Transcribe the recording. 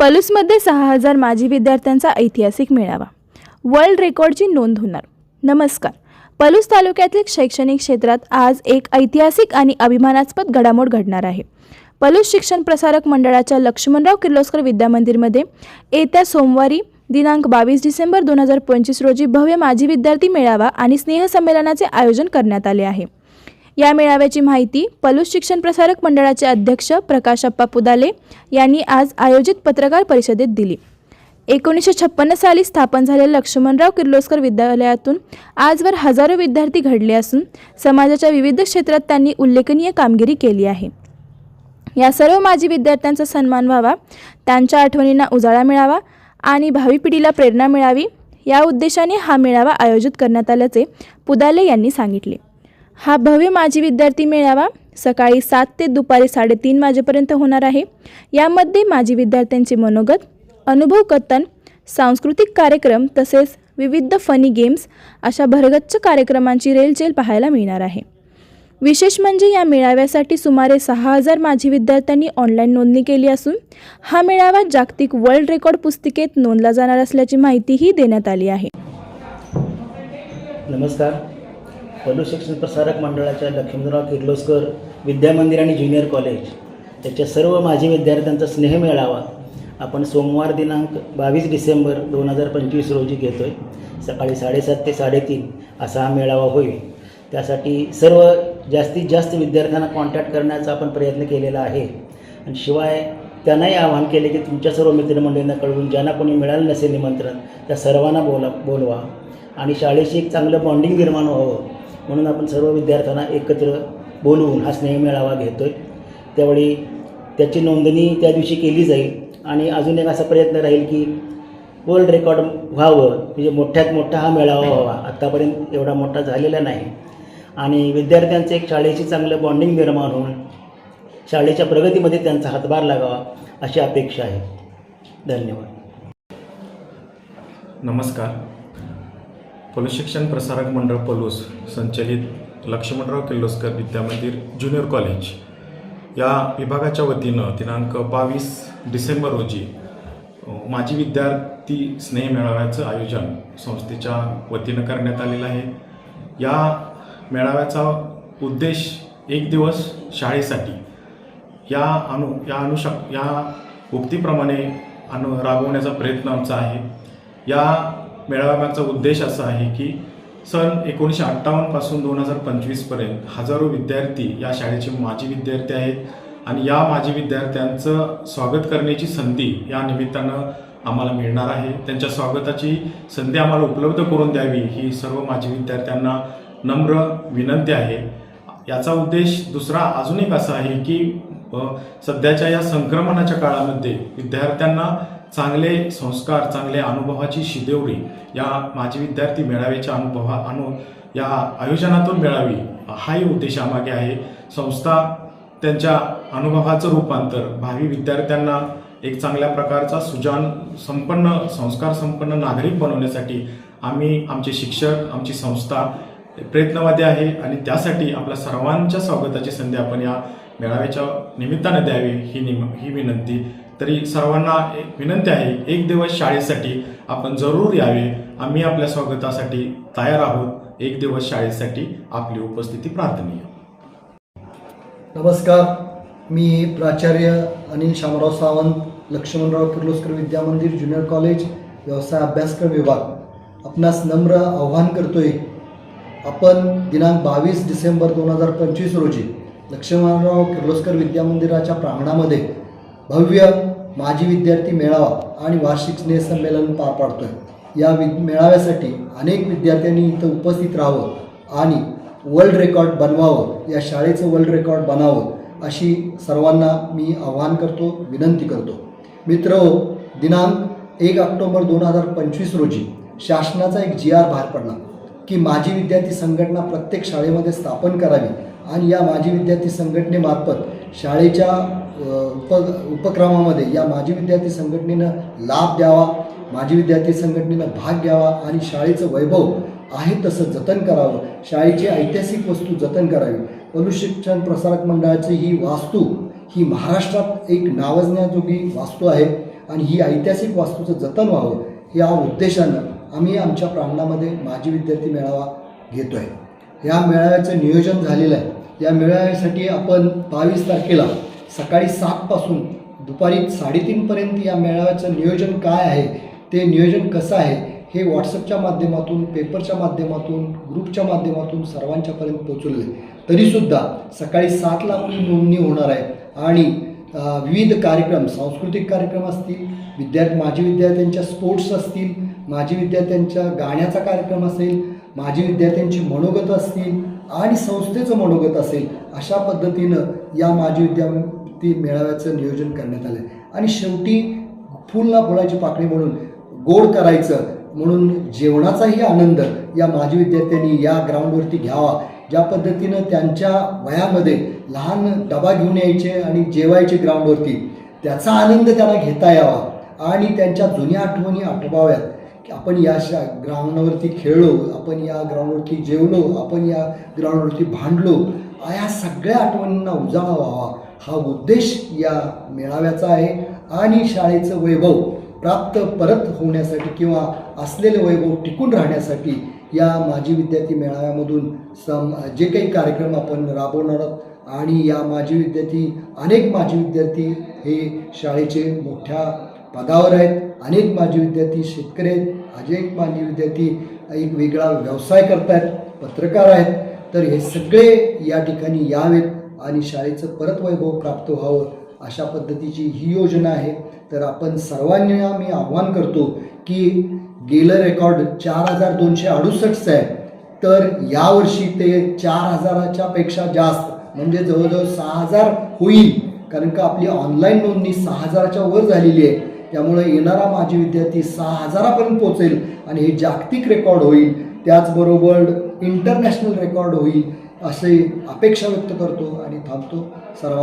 पलूसमध्ये सहा हजार माजी विद्यार्थ्यांचा ऐतिहासिक मेळावा. वर्ल्ड रेकॉर्डची नोंद होणार. नमस्कार. पलूस तालुक्यातील शैक्षणिक क्षेत्रात आज एक ऐतिहासिक आणि अभिमानास्पद घडामोड घडणार आहे. पलूस शिक्षण प्रसारक मंडळाच्या लक्ष्मणराव किर्लोस्कर विद्यामंदिरमध्ये येत्या सोमवारी दिनांक बावीस डिसेंबर दोन हजार पंचवीस रोजी भव्य माजी विद्यार्थी मेळावा आणि स्नेहसंमेलनाचे आयोजन करण्यात आले आहे. या मेळाव्याची माहिती पलूस शिक्षण प्रसारक मंडळाचे अध्यक्ष प्रकाशप्पा पुदाले यांनी आज आयोजित पत्रकार परिषदेत दिली. एकोणीसशे छप्पन्न साली स्थापन झालेल्या लक्ष्मणराव किर्लोस्कर विद्यालयातून आजवर हजारो विद्यार्थी घडले असून समाजाच्या विविध क्षेत्रात त्यांनी उल्लेखनीय कामगिरी केली आहे. या सर्व माजी विद्यार्थ्यांचा सन्मान व्हावा त्यांच्या आठवणींना उजाळा मिळावा आणि भावी पिढीला प्रेरणा मिळावी या उद्देशाने हा मेळावा आयोजित करण्यात आल्याचे पुदाले यांनी सांगितले. हा भव्य माजी विद्यार्थी मेळावा सकाळी सात ते दुपारी साडेतीन वाजेपर्यंत होणार आहे. यामध्ये माजी विद्यार्थ्यांचे मनोगत अनुभव कथन सांस्कृतिक कार्यक्रम तसेच विविध फनी गेम्स अशा भरगच्च कार्यक्रमांची रेलचेल पाहायला मिळणार आहे. विशेष म्हणजे या मेळाव्यासाठी सुमारे सहा हजार माजी विद्यार्थ्यांनी ऑनलाईन नोंदणी केली असून हा मेळावा जागतिक वर्ल्ड रेकॉर्ड पुस्तिकेत नोंदला जाणार असल्याची माहितीही देण्यात आली आहे. नमस्कार. पलू शिक्षण प्रसारक मंडळाच्या लक्ष्मीराव किर्लोस्कर विद्यामंदिर आणि ज्युनियर कॉलेज. याच्या सर्व माजी विद्यार्थ्यांचा स्नेह मेळावा आपण सोमवार दिनांक बावीस डिसेंबर दोन हजार पंचवीस रोजी घेतो आहे सकाळी साडेसात ते साडेतीन असा हा मेळावा होईल. त्यासाठी सर्व जास्तीत जास्त विद्यार्थ्यांना कॉन्टॅक्ट करण्याचा आपण प्रयत्न केलेला आहे. आणि शिवाय त्यांनाही आवाहन केले की तुमच्या सर्व मित्रमंडळींना कळवून ज्यांना कोणी मिळालं नसेल निमंत्रण त्या सर्वांना बोला बोलवा. आणि शाळेशी एक चांगलं बॉन्डिंग निर्माण व्हावं. म्हणून आपण सर्व विद्यार्थ्यांना एकत्र बोलवून हा स्नेह मेळावा घेतो आहे त्यावेळी त्याची नोंदणी त्या दिवशी केली जाईल आणि अजून एक असा प्रयत्न राहील की वर्ल्ड रेकॉर्ड व्हावं. म्हणजे मोठ्यात मोठा हा मेळावा व्हावा. आत्तापर्यंत एवढा मोठा झालेला नाही. आणि विद्यार्थ्यांचं एक शाळेशी चांगलं बॉन्डिंग निर्माण होऊन शाळेच्या प्रगतीमध्ये त्यांचा हातभार लागावा अशी अपेक्षा आहे. धन्यवाद. नमस्कार. पलुशिक्षण प्रसारक मंडळ पलूस संचलित लक्ष्मणराव किर्लोस्कर विद्यामंदिर ज्युनियर कॉलेज. या विभागाच्या वतीनं दिनांक बावीस डिसेंबर रोजी माजी विद्यार्थी स्नेह मेळाव्याचं आयोजन संस्थेच्या वतीनं करण्यात आलेलं आहे. या मेळाव्याचा उद्देश एक दिवस शाळेसाठी या अनु या अनुषक या उक्तीप्रमाणे अनु राबवण्याचा प्रयत्न आमचा आहे. या मेळाव्यामागचा उद्देश असा आहे की सन एकोणीसशे अठ्ठावन्नपासून दोन हजार पंचवीसपर्यंत हजारो विद्यार्थी या शाळेचे माजी विद्यार्थी आहेत. आणि या माजी विद्यार्थ्यांचं स्वागत करण्याची संधी या निमित्तानं आम्हाला मिळणार आहे. त्यांच्या स्वागताची संधी आम्हाला उपलब्ध करून द्यावी ही सर्व माजी विद्यार्थ्यांना नम्र विनंती आहे. याचा उद्देश दुसरा अजून एक असा आहे की सध्याच्या या संक्रमणाच्या काळामध्ये विद्यार्थ्यांना चांगले संस्कार चांगले अनुभवाची शिदेवडी या माजी विद्यार्थी मेळाव्याच्या अनुभवा अनु या आयोजनातून मिळावी हाही उद्देशामागे आहे. संस्था त्यांच्या अनुभवाचं रूपांतर भावी विद्यार्थ्यांना एक चांगल्या प्रकारचा सुजान संपन्न संस्कार संपन्न नागरिक बनवण्यासाठी आम्ही आमचे शिक्षक आमची संस्था प्रयत्नवादी आहे आणि त्यासाठी आपल्या सर्वांच्या स्वागताची संधी आपण या मेळाव्याच्या निमित्तानं द्यावी ही निम ही विनंती तरी सर्वांना एक विनंती आहे एक दिवस शाळेसाठी आपण जरूर यावे. आम्ही आपल्या स्वागतासाठी तयार आहोत. एक दिवस शाळेसाठी आपली उपस्थिती प्रार्थनीय. नमस्कार. मी प्राचार्य अनिल शामराव सावंत लक्ष्मणराव किर्लोस्कर विद्यामंदिर ज्युनियर कॉलेज व्यवसाय अभ्यासक्रम विभाग. आपणास नम्र आव्हान करतोय आपण दिनांक बावीस डिसेंबर दोन हजार पंचवीस रोजी लक्ष्मणराव किर्लोस्कर विद्यामंदिराच्या प्रांगणामध्ये भव्य माजी विद्यार्थी मेळावा आणि वार्षिक स्नेहसंमेलन पार पाडतोय. या वि मेळाव्यासाठी अनेक विद्यार्थ्यांनी इथं उपस्थित राहावं आणि वर्ल्ड रेकॉर्ड बनवावं या शाळेचं वर्ल्ड रेकॉर्ड बनावं अशी सर्वांना मी आवाहन करतो विनंती करतो. मित्र हो, दिनांक एक ऑक्टोबर दोन हजार पंचवीस रोजी शासनाचा एक जी आर बाहेर पडला की माजी विद्यार्थी संघटना प्रत्येक शाळेमध्ये स्थापन करावी आणि या माजी विद्यार्थी संघटनेमार्फत शाळेच्या उप उपक्रमामध्ये या माजी विद्यार्थी संघटनेनं लाभ द्यावा माजी विद्यार्थी संघटनेनं भाग घ्यावा आणि शाळेचं वैभव आहे तसं जतन करावं शाळेची ऐतिहासिक वस्तू जतन करावी. पलू शिक्षण प्रसारक मंडळाची ही वास्तू ही महाराष्ट्रात एक नावजण्याजोगी वास्तू आहे आणि ही ऐतिहासिक वास्तूचं जतन व्हावं या उद्देशानं आम्ही आमच्या प्रांगणामध्ये माजी विद्यार्थी मेळावा घेतो आहे या मेळाव्याचं नियोजन झालेलं आहे. या मेळाव्यासाठी आपण बावीस तारखेला सकाळी सातपासून दुपारी साडेतीनपर्यंत या मेळाव्याचं नियोजन काय आहे ते नियोजन कसं आहे हे व्हॉट्सअपच्या माध्यमातून पेपरच्या माध्यमातून ग्रुपच्या माध्यमातून सर्वांच्यापर्यंत पोचवलं आहे तरीसुद्धा सकाळी सातला आपली नोंदणी होणार आहे आणि विविध कार्यक्रम सांस्कृतिक कार्यक्रम असतील विद्यार्थी माजी विद्यार्थ्यांच्या स्पोर्ट्स असतील माजी विद्यार्थ्यांच्या गाण्याचा कार्यक्रम असेल माझी विद्यार्थ्यांची मनोगत असतील आणि संस्थेचं मनोगत असेल अशा पद्धतीनं या माजी विद्यार्थी मेळाव्याचं नियोजन करण्यात आलं आहे आणि शेवटी फुलला फुलाची पाकळी म्हणून गोड करायचं म्हणून जेवणाचाही आनंद या माजी विद्यार्थ्यांनी या ग्राउंडवरती घ्यावा. ज्या पद्धतीनं त्यांच्या वयामध्ये लहान डबा घेऊन यायचे आणि जेवायचे ग्राउंडवरती त्याचा आनंद त्यांना घेता यावा आणि त्यांच्या जुन्या आठवणी आठवाव्यात. की आपण या शा ग्राउंडवरती खेळलो आपण या ग्राउंडवरती जेवलो आपण या ग्राउंडवरती भांडलो या सगळ्या आठवणींना उजाळा व्हावा. हा उद्देश या मेळाव्याचा आहे. आणि शाळेचं वैभव प्राप्त परत होण्यासाठी किंवा असलेले वैभव टिकून राहण्यासाठी या माजी विद्यार्थी मेळाव्यामधून सम जे काही कार्यक्रम आपण राबवणार आहोत आणि या माजी विद्यार्थी अनेक माजी विद्यार्थी हे शाळेचे मोठ्या पदावर आहेत. अनेक माजी विद्यार्थी शेतकरी आहेत. अनेक माजी विद्यार्थी एक वेगळा व्यवसाय करत आहेत पत्रकार आहेत. तर हे सगळे या ठिकाणी यावेत आणि शाळेचं परत वैभव प्राप्त व्हावं अशा पद्धतीची ही योजना आहे. तर आपण सर्वांना मी आव्हान करतो की गेलं रेकॉर्ड चार हजार दोनशे अडुसष्टचं आहे. तर यावर्षी ते चार हजाराच्या पेक्षा जास्त म्हणजे जवळजवळ सहा हजार होईल. कारण का आपली ऑनलाईन नोंदणी सहा हजाराच्या वर झालेली आहे. त्यामुळे येणारा माझी विद्यार्थी सहा हजारापर्यंत पोचेल आणि हे जागतिक रेकॉर्ड होईल. त्याचबरोबर इंटरनॅशनल रेकॉर्ड होईल असे अपेक्षा व्यक्त करतो आणि थांबतो. सर्वांना